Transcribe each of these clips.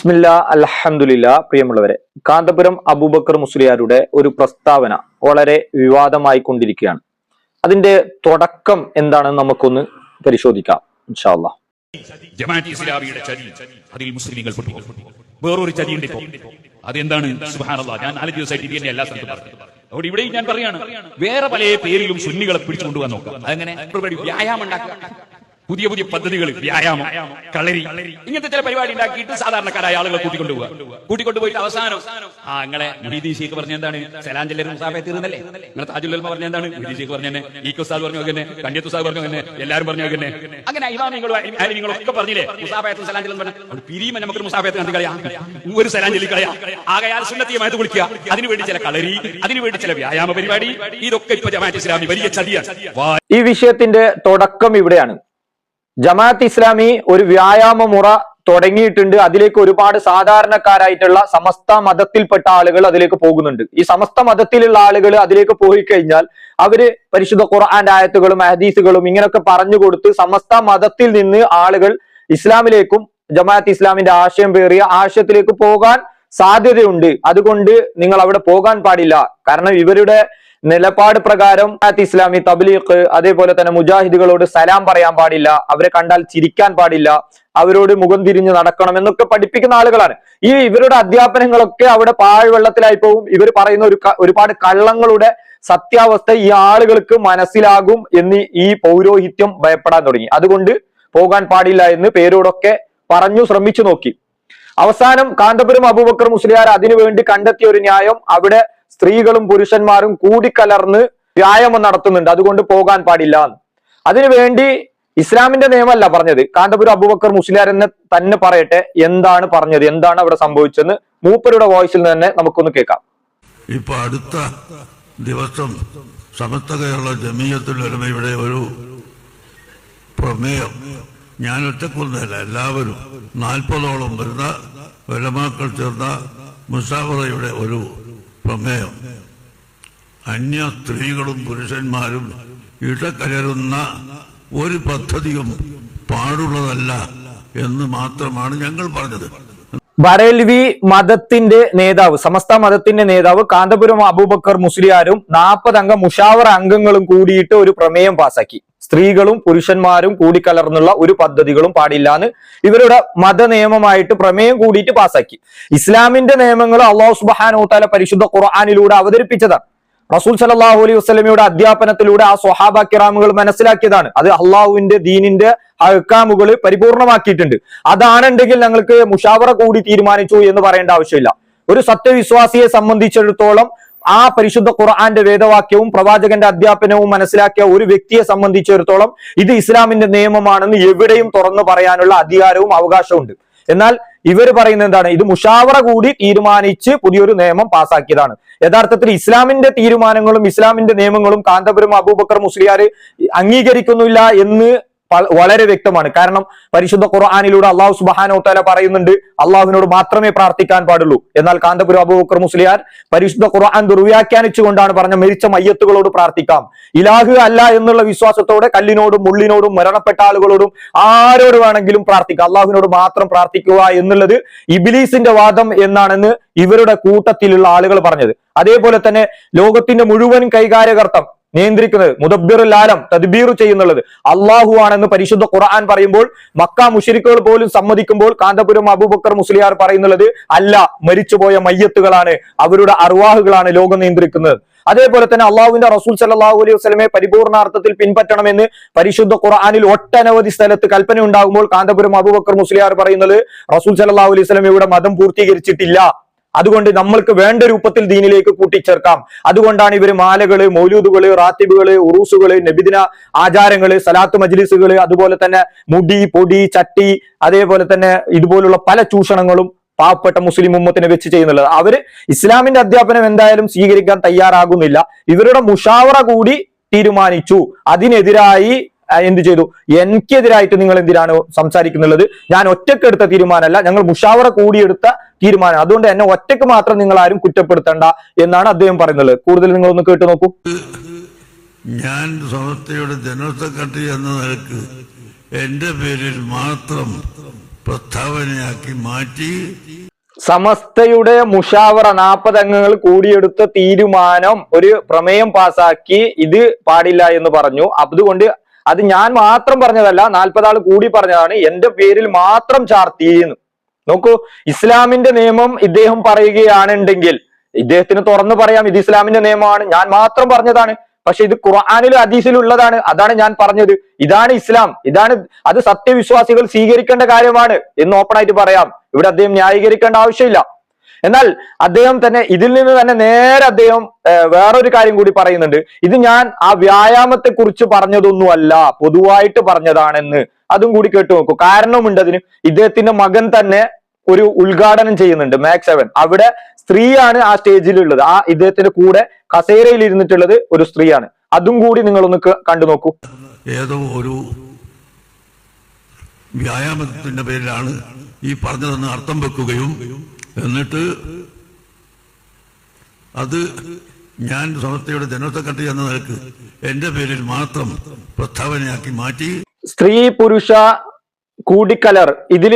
ബിസ്മില്ല അലഹമുല്ല പ്രിയമുള്ളവരെ കാന്തപുരം അബൂബക്കർ മുസ്ലിയാരുടെ ഒരു പ്രസ്താവന വളരെ വിവാദമായി കൊണ്ടിരിക്കുകയാണ്. അതിന്റെ തുടക്കം എന്താണെന്ന് നമുക്കൊന്ന് പരിശോധിക്കാം ഇസ്ലാമിയുടെ അതിൽ വേറൊരു അതെന്താണ്? ഞാൻ ഇവിടെയും ഞാൻ പറയാണ് വേറെ പല പേരിലും സുന്നികളെ പിടിച്ചുകൊണ്ടുപോകാൻ നോക്കാം അതെങ്ങനെ? വ്യായാമം ഉണ്ടാക്കുക. പുതിയ പുതിയ പദ്ധതികൾ വ്യായാമം കളരി. ഇങ്ങനത്തെ ചില പരിപാടി ഉണ്ടാക്കിയിട്ട് സാധാരണക്കാരായ ആളുകളെ കൂട്ടിക്കൊണ്ടുപോവുക. കൂട്ടിക്കൊണ്ടുപോയിട്ട് അവസാനം ആ നിങ്ങളെ മുഹീദീൻ പറഞ്ഞ എന്താണ്? സലാഞ്ചല്ലർ മുസാഫെ തീർന്നല്ലേ? നിങ്ങളെ താജുൽ പറഞ്ഞ എന്താണ്? മുഹീദീൻ ഷീഖ് പറഞ്ഞ ഈ പറഞ്ഞു തന്നെ കണ്ടിയത്ത് ഉസ്താദ് പറഞ്ഞു തന്നെ എല്ലാവരും പറഞ്ഞു തന്നെ അങ്ങനെ ഇമാമിങ്ങളും നിങ്ങൾ ഒക്കെ പറഞ്ഞില്ലേ? മുസാഫയത്തും സലാഞ്ചലും പറഞ്ഞു. അവിടെ പിരിയുമ്പോ നമുക്ക് മുസാഫയത്ത് കണ്ടു കളയാം. ഒരു സലാഞ്ചലി കളയാം. ആകയാൽ സുന്നത്തിയുമായിട്ട് കുളിക്കുക അതിനുവേണ്ടി ചില കളരി അതിനുവേണ്ടി ചില വ്യായാമ പരിപാടി. ഇതൊക്കെ ഇപ്പൊ ജമാഅത്ത് ഇസ്ലാമി വലിയ ചതിയാണ്. ഈ വിഷയത്തിന്റെ തുടക്കം ഇവിടെയാണ്. ജമാഅത്ത് ഇസ്ലാമി ഒരു വ്യായാമ മുറ തുടങ്ങിയിട്ടുണ്ട്. അതിലേക്ക് ഒരുപാട് സാധാരണക്കാരായിട്ടുള്ള സമസ്ത മതത്തിൽപ്പെട്ട ആളുകൾ അതിലേക്ക് പോകുന്നുണ്ട്. ഈ സമസ്ത മതത്തിലുള്ള ആളുകൾ അതിലേക്ക് പോയി കഴിഞ്ഞാൽ അവർ പരിശുദ്ധ ഖുർആന്റെ ആയത്തുകളും അഹദീസുകളും ഇങ്ങനെയൊക്കെ പറഞ്ഞു കൊടുത്ത് സമസ്ത മതത്തിൽ നിന്ന് ആളുകൾ ഇസ്ലാമിലേക്കും ജമാഅത്ത് ഇസ്ലാമിന്റെ ആശയം പേറിയ ആശയത്തിലേക്ക് പോകാൻ സാധ്യതയുണ്ട്. അതുകൊണ്ട് നിങ്ങൾ അവിടെ പോകാൻ പാടില്ല. കാരണം ഇവരുടെ നിലപാട് പ്രകാരം ഇസ്ലാമി തബ്ലീഖ് അതേപോലെ തന്നെ മുജാഹിദുകളോട് സലാം പറയാൻ പാടില്ല അവരെ കണ്ടാൽ ചിരിക്കാൻ പാടില്ല അവരോട് മുഖം തിരിഞ്ഞ് നടക്കണം എന്നൊക്കെ പഠിപ്പിക്കുന്ന ആളുകളാണ്. ഈ ഇവരുടെ അധ്യാപനങ്ങളൊക്കെ അവിടെ പാഴ്വെള്ളത്തിലായി പോകും ഇവർ പറയുന്ന ഒരു ഒരുപാട് കള്ളങ്ങളുടെ സത്യാവസ്ഥ ഈ ആളുകൾക്ക് മനസ്സിലാകും എന്ന് ഈ പൗരോഹിത്യം ഭയപ്പെടാൻ തുടങ്ങി. അതുകൊണ്ട് പോകാൻ പാടില്ല എന്ന് പേരോടൊക്കെ പറഞ്ഞു ശ്രമിച്ചു നോക്കി. അവസാനം കാന്തപുരം അബൂബക്കർ മുസ്ലിയാർ അതിനുവേണ്ടി കണ്ടെത്തിയ ഒരു ന്യായം അവിടെ സ്ത്രീകളും പുരുഷന്മാരും കൂടിക്കലർന്ന് വ്യായാമം നടത്തുന്നുണ്ട്. അതുകൊണ്ട് പോകാൻ പാടില്ല. അതിനുവേണ്ടി ഇസ്ലാമിന്റെ നിയമമല്ല പറഞ്ഞത്. കാന്തപുരം അബുബക്കർ മുസ്ലിയാർ എന്ന് തന്നെ പറയട്ടെ എന്താണ് പറഞ്ഞത് എന്താണ് അവിടെ സംഭവിച്ചെന്ന് മൂപ്പരുടെ വോയിസിൽ തന്നെ നമുക്കൊന്ന് കേൾക്കാം. ഇപ്പൊ അടുത്ത ദിവസം സമസ്ത കേരള ജമീയത്തിൽ ഇവിടെ ഒരു പ്രമേയം. ഞാൻ ഒറ്റക്കൊന്നല്ല എല്ലാവരും നാൽപ്പതോളം വരുന്ന വലമാക്കൾ ചേർന്ന മുസാഫറയുടെ ഒരു പ്രമേയം. അന്യ സ്ത്രീകളും പുരുഷന്മാരും ഇടകലരുന്ന ഒരു പദ്ധതിയും പാടുള്ളതല്ല എന്ന് മാത്രമാണ് ഞങ്ങൾ പറഞ്ഞത്. ബറേൽവി മതത്തിന്റെ നേതാവ് സമസ്ത മതത്തിന്റെ നേതാവ് കാന്തപുരം അബൂബക്കർ മുസ്ലിയാരും നാൽപ്പത് അംഗ മുഷാവറ അംഗങ്ങളും കൂടിയിട്ട് ഒരു പ്രമേയം പാസാക്കി. സ്ത്രീകളും പുരുഷന്മാരും കൂടിക്കലർന്നുള്ള ഒരു പദ്ധതികളും പാടില്ല എന്ന് ഇവരുടെ മത നിയമമായിട്ട് പ്രമേയം കൂടിയിട്ട് പാസാക്കി. ഇസ്ലാമിന്റെ നിയമങ്ങൾ അള്ളാഹു സുബാനോത്താല താല പരിശുദ്ധ ഖുർആാനിലൂടെ അവതരിപ്പിച്ചതാണ്. റസൂൽ സലാഹു അലൈഹി വസ്ലമിയുടെ അധ്യാപനത്തിലൂടെ ആ സ്വഹാബ കിറാമുകൾ മനസ്സിലാക്കിയതാണ്. അത് അള്ളാഹുവിന്റെ ദീനിന്റെ ഹക്കാമുകൾ പരിപൂർണമാക്കിയിട്ടുണ്ട്. അതാണെന്നുണ്ടെങ്കിൽ ഞങ്ങൾക്ക് മുഷാവറ കൂടി തീരുമാനിച്ചു എന്ന് പറയേണ്ട ആവശ്യമില്ല. ഒരു സത്യവിശ്വാസിയെ സംബന്ധിച്ചിടത്തോളം ആ പരിശുദ്ധ ഖുർആന്റെ വേദവാക്യവും പ്രവാചകന്റെ അധ്യാപനവും മനസ്സിലാക്കിയ ഒരു വ്യക്തിയെ സംബന്ധിച്ചിടത്തോളം ഇത് ഇസ്ലാമിന്റെ നിയമമാണെന്ന് എവിടെയും തുറന്നു പറയാനുള്ള അധികാരവും അവകാശവും എന്നാൽ ഇവർ പറയുന്നത് എന്താണ്? ഇത് മുഷാവറ കൂടി തീരുമാനിച്ച് പുതിയൊരു നിയമം പാസാക്കിയതാണ്. യഥാർത്ഥത്തിൽ ഇസ്ലാമിന്റെ തീരുമാനങ്ങളും ഇസ്ലാമിന്റെ നിയമങ്ങളും കാന്തപുരം അബൂബക്കർ മുസ്ലിയാർ അംഗീകരിക്കുന്നില്ല എന്ന് വളരെ വ്യക്തമാണ്. കാരണം പരിശുദ്ധ ഖുർആാനിലൂടെ അള്ളാഹു സുബാനോത്താല തല പറയുന്നുണ്ട് അള്ളാഹുവിനോട് മാത്രമേ പ്രാർത്ഥിക്കാൻ പാടുള്ളൂ. എന്നാൽ കാന്തപുര അബൂബക്കർ മുസ്ലിയാർ പരിശുദ്ധ ഖുർആൻ ദുർവ്യാഖ്യാനിച്ചുകൊണ്ടാണ് പറഞ്ഞ മരിച്ച മയ്യത്തുകളോട് പ്രാർത്ഥിക്കാം. ഇലാഹു അല്ല എന്നുള്ള വിശ്വാസത്തോടെ കല്ലിനോടും മുള്ളിനോടും മരണപ്പെട്ട ആളുകളോടും ആരോട് വേണമെങ്കിലും പ്രാർത്ഥിക്കാം. അള്ളാഹുവിനോട് മാത്രം പ്രാർത്ഥിക്കുക എന്നുള്ളത് ഇബിലീസിന്റെ വാദം എന്നാണെന്ന് ഇവരുടെ കൂട്ടത്തിലുള്ള ആളുകൾ പറഞ്ഞത്. അതേപോലെ തന്നെ ലോകത്തിന്റെ മുഴുവൻ കൈകാര്യകർത്തം നിയന്ത്രിക്കുന്നത്. മുദബ്ബിറുൽ ആലം തദ്ബീർ ചെയ്യുന്നുള്ളത്. അള്ളാഹു ആണെന്ന് പരിശുദ്ധ ഖുർആൻ പറയുമ്പോൾ മക്ക മുഷരിക്കുകൾ പോലും സമ്മതിക്കുമ്പോൾ കാന്തപുരം അബൂബക്കർ മുസ്ലിയാർ പറയുന്നുള്ളത് അല്ല മരിച്ചുപോയ മയ്യത്തുകളാണ് അവരുടെ അർവാഹുകളാണ് ലോകം നിയന്ത്രിക്കുന്നത്. അതേപോലെ തന്നെ അള്ളാഹുവിന്റെ റസൂൽ സല്ലല്ലാഹു അലൈഹി വസല്ലമയെ പരിപൂർണാർത്ഥത്തിൽ പിൻപറ്റണമെന്ന് പരിശുദ്ധ ഖുർആാനിൽ ഒട്ടനവധി സ്ഥലത്ത് കൽപ്പന ഉണ്ടാകുമ്പോൾ കാന്തപുരം അബൂബക്കർ മുസ്ലിയാർ പറയുന്നത് റസൂൽ സല്ലല്ലാഹു അലൈഹി വസല്ലമയുടെ മതം പൂർത്തീകരിച്ചിട്ടില്ല. അതുകൊണ്ട് നമ്മൾക്ക് വേണ്ട രൂപത്തിൽ ദീനിലേക്ക് കൂട്ടിച്ചേർക്കാം. അതുകൊണ്ടാണ് ഇവർ മാലകൾ മൗലൂദുകൾ റാത്തിബുകൾ ഉറൂസുകൾ നബിദിന ആചാരങ്ങൾ സലാത്ത് മജ്ലിസുകൾ അതുപോലെ തന്നെ മുടി പൊടി ചട്ടി അതേപോലെ തന്നെ ഇതുപോലുള്ള പല ചൂഷണങ്ങളും പാവപ്പെട്ട മുസ്ലിം ഉമ്മത്തിനെ വെച്ച് ചെയ്യുന്നുള്ളത്. അവർ ഇസ്ലാമിന്റെ അധ്യാപനം എന്തായാലും സ്വീകരിക്കാൻ തയ്യാറാകുന്നില്ല. ഇവരുടെ മുഷാവറ കൂടി തീരുമാനിച്ചു. അതിനെതിരായി എന്ത് ചെയ്തു? എനിക്കെതിരായിട്ട് നിങ്ങൾ എന്തിനാണ് സംസാരിക്കുന്നുള്ളത് ഞാൻ ഒറ്റക്കെടുത്ത തീരുമാനമല്ല ഞങ്ങൾ മുഷാവറ കൂടിയെടുത്ത തീരുമാനം. അതുകൊണ്ട് എന്നെ ഒറ്റയ്ക്ക് മാത്രം നിങ്ങൾ ആരും കുറ്റപ്പെടുത്തണ്ട എന്നാണ് അദ്ദേഹം പറയുന്നത്. കൂടുതൽ നിങ്ങൾ ഒന്ന് കേട്ടു നോക്കൂ. ഞാൻ സമസ്തയുടെ ജനറൽ സെക്രട്ടറി എന്ന നിലയ്ക്ക് എന്റെ പേരിൽ മാത്രം പ്രസ്താവനയാക്കി മാറ്റി. സമസ്തയുടെ മുഷാവറ നാൽപ്പത് അംഗങ്ങൾ കൂടിയെടുത്ത തീരുമാനം ഒരു പ്രമേയം പാസാക്കി ഇത് പാടില്ല എന്ന് പറഞ്ഞു. അതുകൊണ്ട് അത് ഞാൻ മാത്രം പറഞ്ഞതല്ല നാൽപ്പത് ആൾ കൂടി പറഞ്ഞതാണ് എന്റെ പേരിൽ മാത്രം ചാർത്തിയെന്ന് നോക്കൂ ഇസ്ലാമിന്റെ നിയമം ഇദ്ദേഹം പറയുകയാണെന്നുണ്ടെങ്കിൽ ഇദ്ദേഹത്തിന് തുറന്നു പറയാം ഇത് ഇസ്ലാമിന്റെ നിയമമാണ് ഞാൻ മാത്രം പറഞ്ഞതാണ്. പക്ഷെ ഇത് ഖുർആാനിലും അതീസിലുള്ളതാണ് അതാണ് ഞാൻ പറഞ്ഞത്. ഇതാണ് ഇസ്ലാം ഇതാണ് അത് സത്യവിശ്വാസികൾ സ്വീകരിക്കേണ്ട കാര്യമാണ് എന്ന് ഓപ്പൺ ആയിട്ട് പറയാം. ഇവിടെ അദ്ദേഹം ന്യായീകരിക്കേണ്ട ആവശ്യമില്ല. എന്നാൽ അദ്ദേഹം തന്നെ ഇതിൽ നിന്ന് തന്നെ നേരെ അദ്ദേഹം വേറൊരു കാര്യം കൂടി പറയുന്നുണ്ട്. ഇത് ഞാൻ ആ വ്യായാമത്തെ കുറിച്ച് പറഞ്ഞതൊന്നുമല്ല പൊതുവായിട്ട് പറഞ്ഞതാണെന്ന്. അതും കൂടി കേട്ടു നോക്കൂ. കാരണമുണ്ട് അതിന് ഇദ്ദേഹത്തിന്റെ മകൻ തന്നെ ഒരു ഉദ്ഘാടനം ചെയ്യുന്നുണ്ട് മാക്സ് സെവൻ അവിടെ സ്ത്രീയാണ് ആ സ്റ്റേജിലുള്ളത്. ആ ഇദ്ദേഹത്തിന്റെ കൂടെ കസേരയിൽ ഇരുന്നിട്ടുള്ളത് ഒരു സ്ത്രീയാണ്. അതും കൂടി നിങ്ങളൊന്ന് കണ്ടു നോക്കൂ. ഏതോ ഒരു വ്യായാമത്തിന്റെ പേരിലാണ് ഈ പറഞ്ഞതെന്ന് അർത്ഥം വെക്കുകയും എന്നിട്ട് അത് ഞാൻ സമസ്തയുടെ ജനറൽ സെക്രട്ടറി എന്ന നിലയ്ക്ക് എന്റെ പേരിൽ മാത്രം പ്രസ്താവനയാക്കി മാറ്റി. സ്ത്രീ പുരുഷ കൂടിക്കലർ ഇതിൽ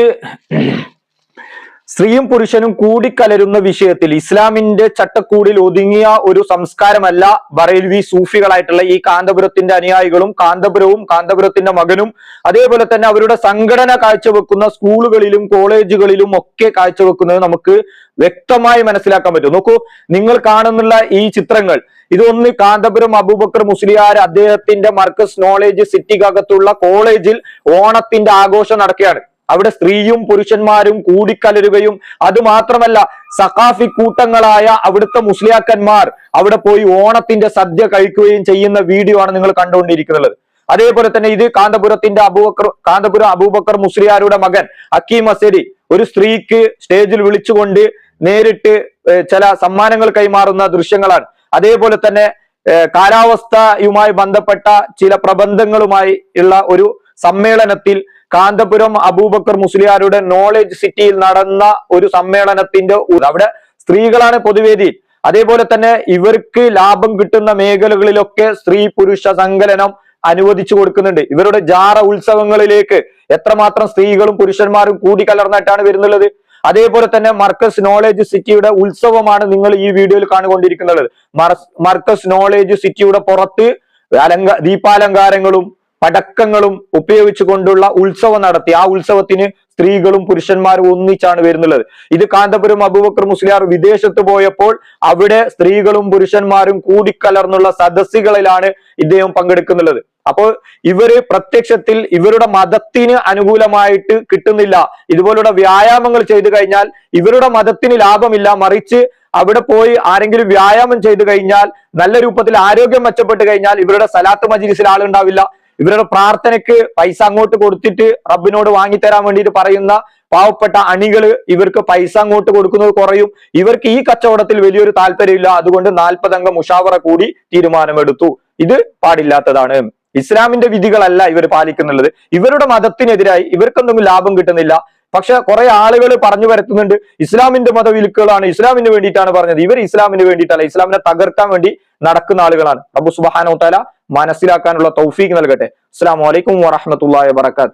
സ്ത്രീയും പുരുഷനും കൂടിക്കലരുന്ന വിഷയത്തിൽ ഇസ്ലാമിന്റെ ചട്ടക്കൂടിൽ ഒതുങ്ങിയ ഒരു സംസ്കാരമല്ല ബറേൽവി സൂഫികളായിട്ടുള്ള ഈ കാന്തപുരത്തിന്റെ അനുയായികളും കാന്തപുരവും കാന്തപുരത്തിന്റെ മകനും. അതേപോലെ തന്നെ അവരുടെ സംഘടന കാഴ്ചവെക്കുന്ന സ്കൂളുകളിലും കോളേജുകളിലും ഒക്കെ കാഴ്ചവെക്കുന്നത് നമുക്ക് വ്യക്തമായി മനസ്സിലാക്കാൻ പറ്റും. നോക്കൂ നിങ്ങൾ കാണുന്നുള്ള ഈ ചിത്രങ്ങൾ. ഇതൊന്ന് കാന്തപുരം അബൂബക്കർ മുസ്ലിയാർ അദ്ദേഹത്തിന്റെ മർക്കസ് നോളേജ് സിറ്റിക്കകത്തുള്ള കോളേജിൽ ഓണത്തിന്റെ ആഘോഷം നടക്കുകയാണ്. അവിടെ സ്ത്രീയും പുരുഷന്മാരും കൂടിക്കലരുകയും അതുമാത്രമല്ല സഖാഫി കൂട്ടങ്ങളായ അവിടുത്തെ മുസ്ലിയാക്കന്മാർ അവിടെ പോയി ഓണത്തിന്റെ സദ്യ കഴിക്കുകയും ചെയ്യുന്ന വീഡിയോ ആണ് നിങ്ങൾ കണ്ടുകൊണ്ടിരിക്കുന്നത്. അതേപോലെ തന്നെ ഇത് കാന്തപുരത്തിന്റെ അബൂബക്കർ കാന്തപുരം അബൂബക്കർ മുസ്ലിയാരുടെ മകൻ അക്കീം അസരി ഒരു സ്ത്രീക്ക് സ്റ്റേജിൽ വിളിച്ചുകൊണ്ട് നേരിട്ട് ചില സമ്മാനങ്ങൾ കൈമാറുന്ന ദൃശ്യങ്ങളാണ്. അതേപോലെ തന്നെ കാലാവസ്ഥയുമായി ബന്ധപ്പെട്ട ചില പ്രബന്ധങ്ങളുമായി ഉള്ള ഒരു സമ്മേളനത്തിൽ കാന്തപുരം അബൂബക്കർ മുസ്ലിയാരുടെ നോളേജ് സിറ്റിയിൽ നടന്ന ഒരു സമ്മേളനത്തിന്റെ അവിടെ സ്ത്രീകളാണ് പൊതുവേദി. അതേപോലെ തന്നെ ഇവർക്ക് ലാഭം കിട്ടുന്ന മേഖലകളിലൊക്കെ സ്ത്രീ പുരുഷ സങ്കലനം അനുവദിച്ചു കൊടുക്കുന്നുണ്ട്. ഇവരുടെ ജാറ ഉത്സവങ്ങളിലേക്ക് എത്രമാത്രം സ്ത്രീകളും പുരുഷന്മാരും കൂടിക്കലർന്നിട്ടാണ് വരുന്നുള്ളത്? അതേപോലെ തന്നെ മർക്കസ് നോളേജ് സിറ്റിയുടെ ഉത്സവമാണ് നിങ്ങൾ ഈ വീഡിയോയിൽ കാണുകൊണ്ടിരിക്കുന്നത് മർക്കസ് നോളേജ് സിറ്റിയുടെ പുറത്ത് അലങ്ക ദീപാലങ്കാരങ്ങളും പടക്കങ്ങളും ഉപയോഗിച്ചുകൊണ്ടുള്ള ഉത്സവം നടത്തി. ആ ഉത്സവത്തിന് സ്ത്രീകളും പുരുഷന്മാരും ഒന്നിച്ചാണ് വരുന്നത് ഇത് കാന്തപുരം അബൂബക്കർ മുസ്ലിയാർ വിദേശത്ത് പോയപ്പോൾ അവിടെ സ്ത്രീകളും പുരുഷന്മാരും കൂടിക്കലർന്നുള്ള സദസ്സുകളിലാണ് ഇദ്ദേഹം പങ്കെടുക്കുന്നുള്ളത് അപ്പോൾ ഇവർ പ്രത്യക്ഷത്തിൽ ഇവരുടെ മതത്തിന് അനുകൂലമായിട്ട് കിട്ടുന്നില്ല. ഇതുപോലുള്ള വ്യായാമങ്ങൾ ചെയ്തു കഴിഞ്ഞാൽ ഇവരുടെ മതത്തിന് ലാഭമില്ല. മറിച്ച് അവിടെ പോയി ആരെങ്കിലും വ്യായാമം ചെയ്തു കഴിഞ്ഞാൽ നല്ല രൂപത്തിൽ ആരോഗ്യം മെച്ചപ്പെട്ട് കഴിഞ്ഞാൽ ഇവരുടെ സലാത്ത് മജിലിസിൽ ആളുണ്ടാവില്ല. ഇവരുടെ പ്രാർത്ഥനയ്ക്ക് പൈസ അങ്ങോട്ട് കൊടുത്തിട്ട് റബ്ബിനോട് വാങ്ങിത്തരാൻ വേണ്ടിയിട്ട് പറയുന്ന പാവപ്പെട്ട അണികൾ ഇവർക്ക് പൈസ അങ്ങോട്ട് കൊടുക്കുന്നത് കുറയും. ഇവർക്ക് ഈ കച്ചവടത്തിൽ വലിയൊരു താല്പര്യമില്ല. അതുകൊണ്ട് നാൽപ്പതംഗ മുഷാവറ കൂടി തീരുമാനമെടുത്തു. ഇത് പാടില്ലാത്തതാണ്. ഇസ്ലാമിന്റെ വിധികളല്ല ഇവർ പാലിക്കുന്നുള്ളത്. ഇവരുടെ മതത്തിനെതിരായി ഇവർക്കൊന്നും ലാഭം കിട്ടുന്നില്ല. പക്ഷെ കുറെ ആളുകൾ പറഞ്ഞു വരുത്തുന്നുണ്ട് ഇസ്ലാമിന്റെ മതവിലുക്കുകളാണ് ഇസ്ലാമിന് വേണ്ടിയിട്ടാണ് പറഞ്ഞത്. ഇവർ ഇസ്ലാമിന് വേണ്ടിയിട്ടല്ല. ഇസ്ലാമിനെ തകർക്കാൻ വേണ്ടി നടക്കുന്ന ആളുകളാണ്. അബു സുബാന മനസ്സിലാക്കാനുള്ള തൗഫീക്ക് നൽകട്ടെ. അസ്സാം വലൈക്കും വാഹമത്തല്ലാ വാത്തു